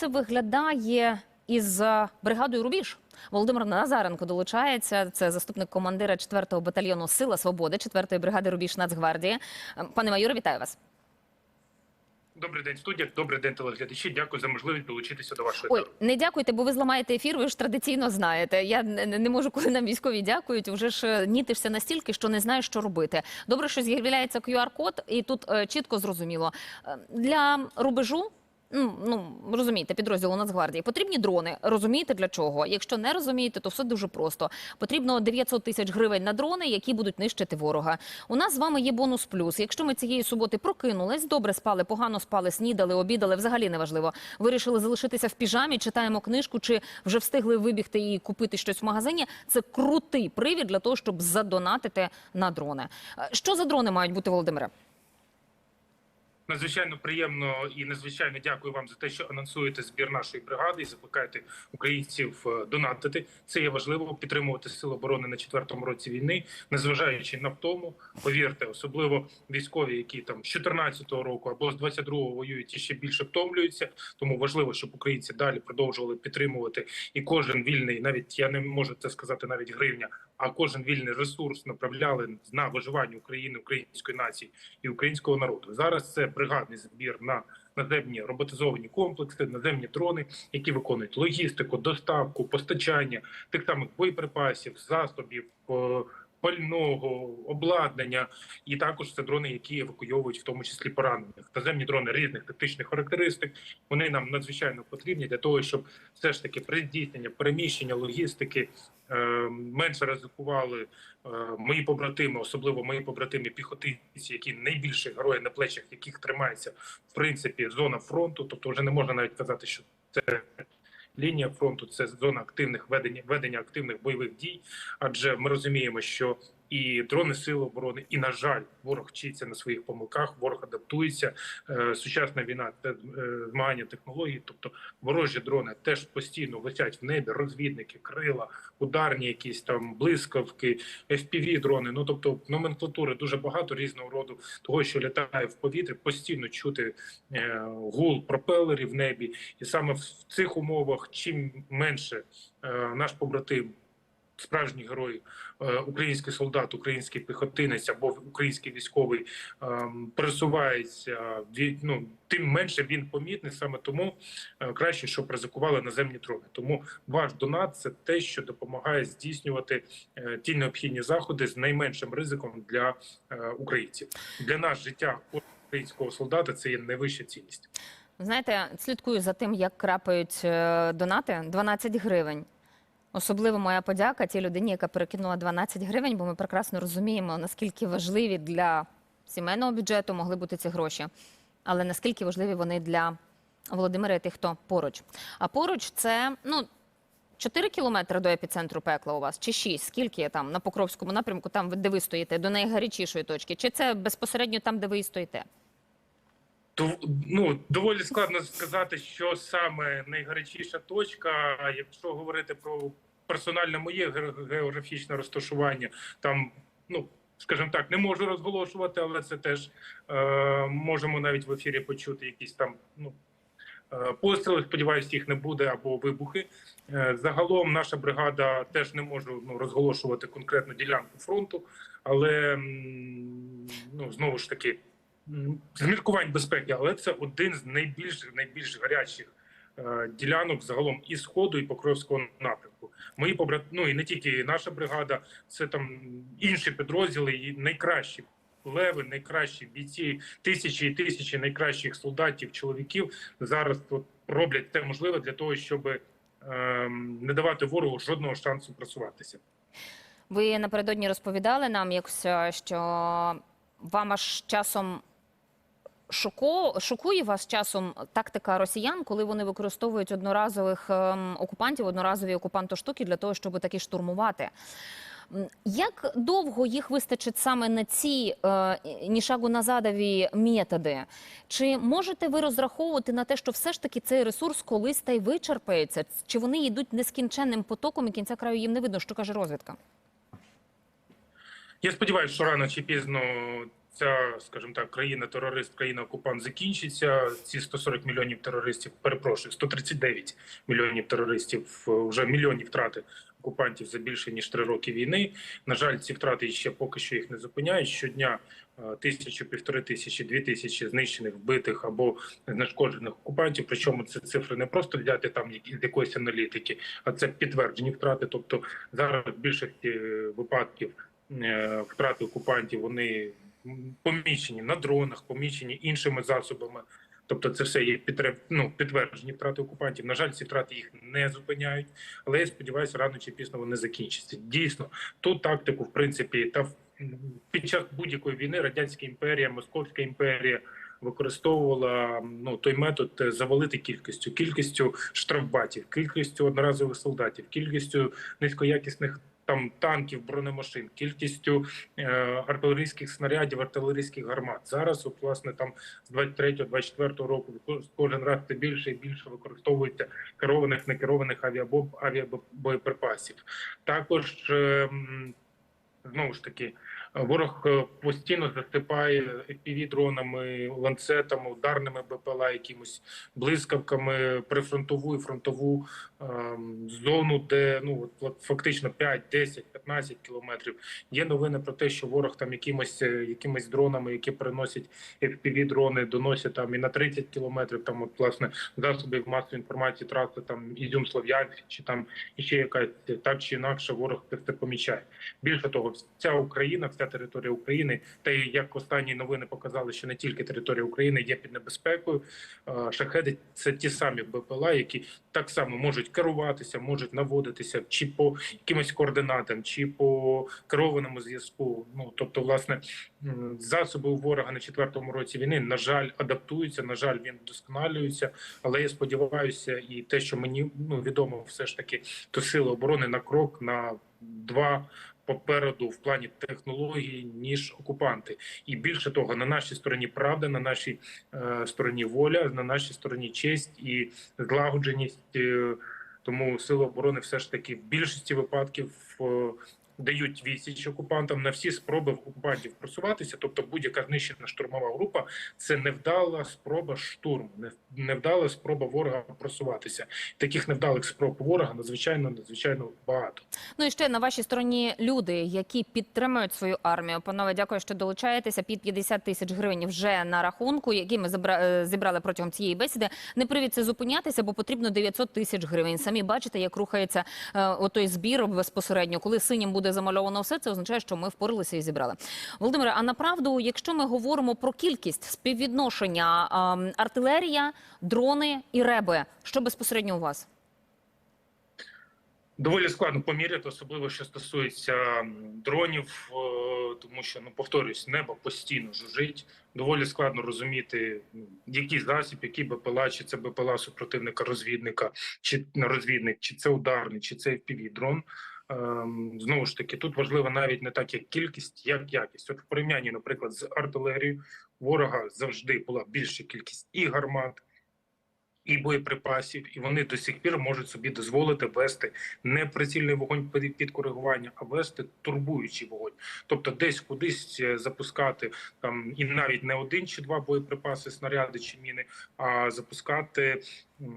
це виглядає із е, бригадою Рубіж? Володимир Назаренко долучається. Це заступник командира 4-го батальйону Сила Свободи 4-ї бригади Рубіж Нацгвардії. Е, Пане майоре, вітаю вас. Добрий день, студія. Добрий день, телеглядачі. Дякую за можливість долучитися до вашої Ой, не дякуйте, бо ви зламаєте ефір. Ви ж традиційно знаєте. Я не, можу, коли нам військові дякують. Вже ж е, нітишся настільки, що не знаєш, що робити. Добре, що з'являється QR-код, і тут е, чітко зрозуміло Е, для рубежу. Ну, ну розумієте, підрозділу Нацгвардії потрібні дрони. Розумієте для чого? Якщо не розумієте, то все дуже просто. Потрібно 900 тисяч гривень на дрони, які будуть нищити ворога. У нас з вами є бонус плюс. Якщо ми цієї суботи прокинулись, добре спали, погано спали, снідали, обідали, взагалі неважливо. Вирішили залишитися в піжамі, читаємо книжку, чи вже встигли вибігти і купити щось в магазині. Це крутий привід для того, щоб задонатити на дрони. Е, Що за дрони мають бути, Володимире? Надзвичайно приємно і надзвичайно дякую вам за те, що анонсуєте збір нашої бригади і закликаєте українців е, донатити. Це є важливо підтримувати сили оборони на четвертому році війни, незважаючи на втому. Повірте, особливо військові, які там з 14-го року або з 22-го воюють і ще більше втомлюються. Тому важливо, щоб українці далі продовжували підтримувати і кожен вільний, навіть я не можу це сказати, навіть гривня, а кожен вільний ресурс направляли на виживання України, української нації і українського народу. Зараз це бригадний збір на наземні роботизовані комплекси, наземні дрони, які виконують логістику, доставку, постачання тих самих боєприпасів, засобів. Пального обладнання, і також це дрони, які евакуйовують в тому числі поранених. Наземні дрони різних тактичних характеристик. Вони нам надзвичайно потрібні для того, щоб все ж таки при здійсненні переміщення логістики е, менше ризикували е, мої побратими, особливо мої побратими піхотинці, які найбільше герої на плечах, яких тримається в принципі зона фронту. Тобто, вже не можна навіть казати, що це. Лінія фронту це зона активних ведення ведення активних бойових дій, адже ми розуміємо, що і дрони сили оборони, і на жаль, ворог вчиться на своїх помилках, ворог адаптується. Е, сучасна війна це е, змагання технологій, тобто ворожі дрони теж постійно висять в небі, розвідники, крила, ударні, якісь там блискавки, fpv дрони. Ну тобто номенклатури дуже багато різного роду того, що літає в повітрі, постійно чути е, гул пропелерів в небі, і саме в цих умовах, чим менше наш побратим. Справжній герой, е, український солдат, український піхотинець або український військовий ем, пересувається ну тим менше він помітний. Саме тому е, краще, щоб ризикували наземні дрони. Тому ваш донат це те, що допомагає здійснювати е, ті необхідні заходи з найменшим ризиком для українців. Для нас життя українського солдата це є найвища цінність. Знаєте, слідкую за тим, як крапають донати 12 гривень. Особливо моя подяка тій людині, яка перекинула 12 гривень, бо ми прекрасно розуміємо, наскільки важливі для сімейного бюджету могли бути ці гроші, але наскільки важливі вони для Володимира і тих, хто поруч. А поруч це ну 4 кілометри до епіцентру пекла у вас, чи 6? Скільки там на Покровському напрямку, там де ви стоїте, до найгарячішої точки? Чи це безпосередньо там, де ви і стоїте? Ну доволі складно сказати, що саме найгарячіша точка. Якщо говорити про персональне моє ге- географічне розташування, там ну. Скажімо так, не можу розголошувати, але це теж е, можемо навіть в ефірі почути якісь там ну е, постріли. Сподіваюся, їх не буде або вибухи. Е, загалом наша бригада теж не може ну, розголошувати конкретну ділянку фронту, але ну знову ж таки з міркувань безпеки, але це один з найбільш найбільш гарячих е, ділянок загалом і сходу, і покровського напрямку. Мої побрат... ну і не тільки наша бригада, це там інші підрозділи, і найкращі леви, найкращі бійці, тисячі і тисячі найкращих солдатів, чоловіків зараз от роблять те можливе для того, щоб е, не давати ворогу жодного шансу просуватися. Ви напередодні розповідали нам якось, е, що вам аж часом шоко, шокує вас часом тактика росіян, коли вони використовують одноразових ем, окупантів, одноразові окупантоштуки для того, щоб таки штурмувати. Як довго їх вистачить саме на ці е, ні шагу назадові методи? Чи можете ви розраховувати на те, що все ж таки цей ресурс колись та й вичерпається? Чи вони йдуть нескінченним потоком і кінця краю їм не видно, що каже розвідка? Я сподіваюся, що рано чи пізно ця, скажімо так, країна-терорист, країна-окупант закінчиться. Ці 140 мільйонів терористів, перепрошую, 139 мільйонів терористів, е, вже мільйонні втрати окупантів за більше ніж три роки війни. На жаль, ці втрати ще поки що їх не зупиняють. Щодня е, тисячу, півтори тисячі, дві тисячі знищених, вбитих або знешкоджених окупантів. Причому це цифри не просто взяти там як- якоїсь аналітики, а це підтверджені втрати. Тобто зараз більшості е, випадків втрати окупантів вони помічені на дронах, помічені іншими засобами. Тобто, це все є підтреб... ну, підтверджені втрати окупантів. На жаль, ці втрати їх не зупиняють, але я сподіваюся, рано чи пізно вони закінчаться. Дійсно, ту тактику, в принципі, та під час будь-якої війни Радянська імперія, Московська імперія використовувала ну той метод е, завалити кількістю, кількістю штрафбатів, кількістю одноразових солдатів, кількістю низькоякісних. Там танків, бронемашин, кількістю е, артилерійських снарядів, артилерійських гармат. Зараз, от, власне, там з 23-24 року ко- кожен раз все більше і більше використовується керованих, некерованих авіабоб авіабоєприпасів. Також е, знову ж таки ворог е, постійно засипає fpv дронами, ланцетами, ударними БПЛА, якимось блискавками прифронтову і фронтову ем, зону, де ну фактично 5, 10, 15 кілометрів. Є новини про те, що ворог там якимось е, якимись дронами, які приносять fpv дрони, доносять там і на 30 кілометрів. Там от власне засобів масової інформації траси там Ізюм Слов'янськ, чи там іще якась так чи інакше ворог це помічає. Більше того, вся Україна, вся територія України, та як останні новини показали, що не тільки територія України є під небезпекою. Е, Шахеди це ті самі БПЛА, які так само можуть керуватися, можуть наводитися чи по якимось координатам, чи по керованому зв'язку. Ну тобто, власне, засоби у ворога на четвертому році війни на жаль адаптуються. На жаль, він вдосконалюється. Але я сподіваюся, і те, що мені ну відомо, все ж таки, то сили оборони на крок на два попереду в плані технології ніж окупанти, і більше того, на нашій стороні правда, на нашій е, стороні воля, на нашій стороні честь і злагодженість. Е, тому сили оборони все ж таки в більшості випадків. Дають відсіч окупантам на всі спроби окупантів просуватися, тобто будь-яка знищена штурмова група це невдала спроба штурму, невдала спроба ворога просуватися. Таких невдалих спроб ворога надзвичайно надзвичайно багато. Ну і ще на вашій стороні люди, які підтримують свою армію. Панове, дякую, що долучаєтеся. Під 50 тисяч гривень вже на рахунку, які ми е, зібрали протягом цієї бесіди. Не привід це зупинятися, бо потрібно 900 тисяч гривень. Самі бачите, як рухається е, отой збір безпосередньо. Коли синім буде замальовано все, це означає, що ми впоралися і зібрали. Володимире, а направду, якщо ми говоримо про кількість співвідношення ем, артилерія, дрони і реби, що безпосередньо у вас? Доволі складно поміряти, особливо що стосується дронів, е, тому що ну повторюсь, небо постійно жужить. Доволі складно розуміти, ну, який засіб, який БПЛА, чи це БПЛА супротивника розвідника, чи на розвідник, чи це ударний, чи це fpv дрон. Ем, Знову ж таки, тут важливо навіть не так, як кількість, як якість. От в порівнянні, наприклад, з артилерією, ворога завжди була більша кількість і гармат, і боєприпасів, і вони до сих пір можуть собі дозволити вести не прицільний вогонь під коригування, а вести турбуючий вогонь. Тобто, десь кудись е, запускати там і навіть не один чи два боєприпаси, снаряди чи міни, а запускати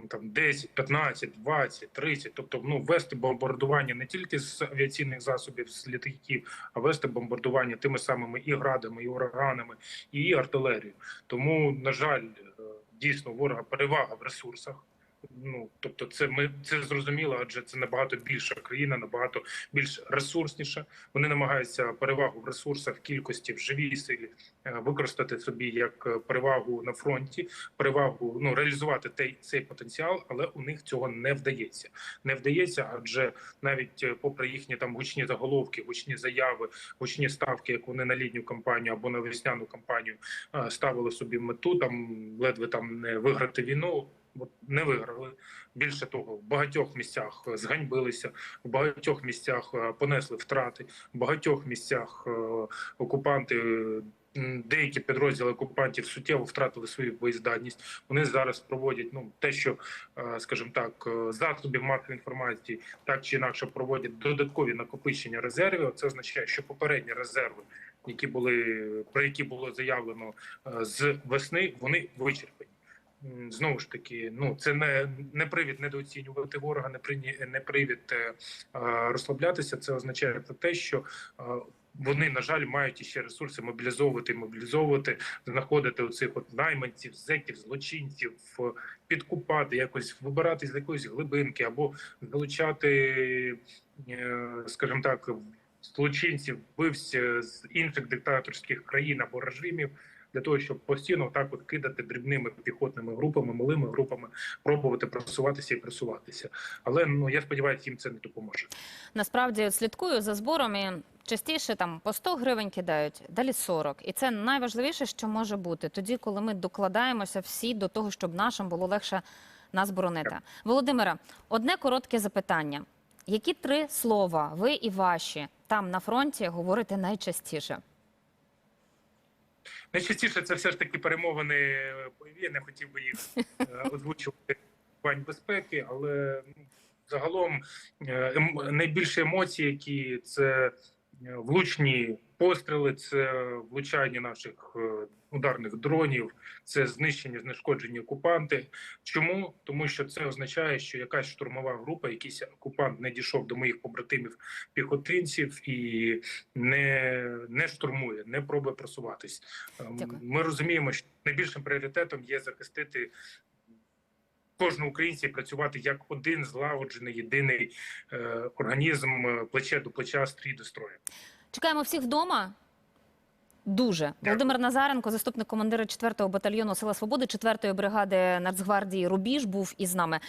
там 10, 15, 20, 30, тобто ну вести бомбардування не тільки з авіаційних засобів з літаків, а вести бомбардування тими самими і градами, і ураганами, і артилерією. Тому на жаль, дійсно ворога перевага в ресурсах. Ну тобто, це ми це зрозуміло, адже це набагато більша країна, набагато більш ресурсніша. Вони намагаються перевагу в ресурсах, кількості в живій силі е, використати собі як е, перевагу на фронті, перевагу ну реалізувати той, цей потенціал, але у них цього не вдається. Не вдається, адже навіть е, попри їхні там гучні заголовки, гучні заяви, гучні ставки, як вони на літню кампанію або на весняну кампанію ставили собі мету, там ледве там не виграти війну. Не виграли. Більше того, в багатьох місцях е, зганьбилися, в багатьох місцях е, понесли втрати, в багатьох місцях е, окупанти. Деякі підрозділи окупантів суттєво втратили свою боєздатність. Вони зараз проводять ну те, що скажімо так, засобів масової інформації так чи інакше проводять додаткові накопичення резервів. Це означає, що попередні резерви які були про які було заявлено з весни, вони вичерпані. Знову ж таки, ну це не, не привід недооцінювати ворога, не прині, не привід е, е, розслаблятися. Це означає про те, що е, вони, на жаль, мають іще ресурси мобілізовувати, мобілізовувати, знаходити оцих от найманців, зеків, злочинців, підкупати, якось вибирати з якоїсь глибинки або залучати, скажімо так, злочинців, вбивць е, з інших диктаторських країн або режимів. Для того щоб постійно так от кидати дрібними піхотними групами, малими групами, пробувати просуватися і просуватися. Але ну я сподіваюся, їм це не допоможе. Насправді слідкую за збором і частіше там по 100 гривень кидають, далі 40. І це найважливіше, що може бути тоді, коли ми докладаємося всі до того, щоб нашим було легше нас боронити. Володимире, одне коротке запитання: які три слова ви і ваші там на фронті говорите найчастіше? Найчастіше це все ж таки перемовини бойові. Я не хотів би їх е, озвучувати плані безпеки, але ну, загалом е, ем- найбільше емоцій, які це е, влучні постріли, це влучання наших е, ударних дронів, це знищення, знешкоджені окупанти. Чому? Тому що це означає, що якась штурмова група, якийсь окупант не дійшов до моїх побратимів піхотинців і не, не штурмує, не пробує просуватись. Ем, Дякую. Ми розуміємо, що найбільшим пріоритетом є захистити. Кожного українця і працювати як один злагоджений єдиний е, організм е, плече до плеча, стрій до строю. Чекаємо всіх вдома. Дуже Володимир Назаренко, заступник командира 4-го батальйону Сила Свободи 4-ї бригади Нацгвардії Рубіж, був із нами.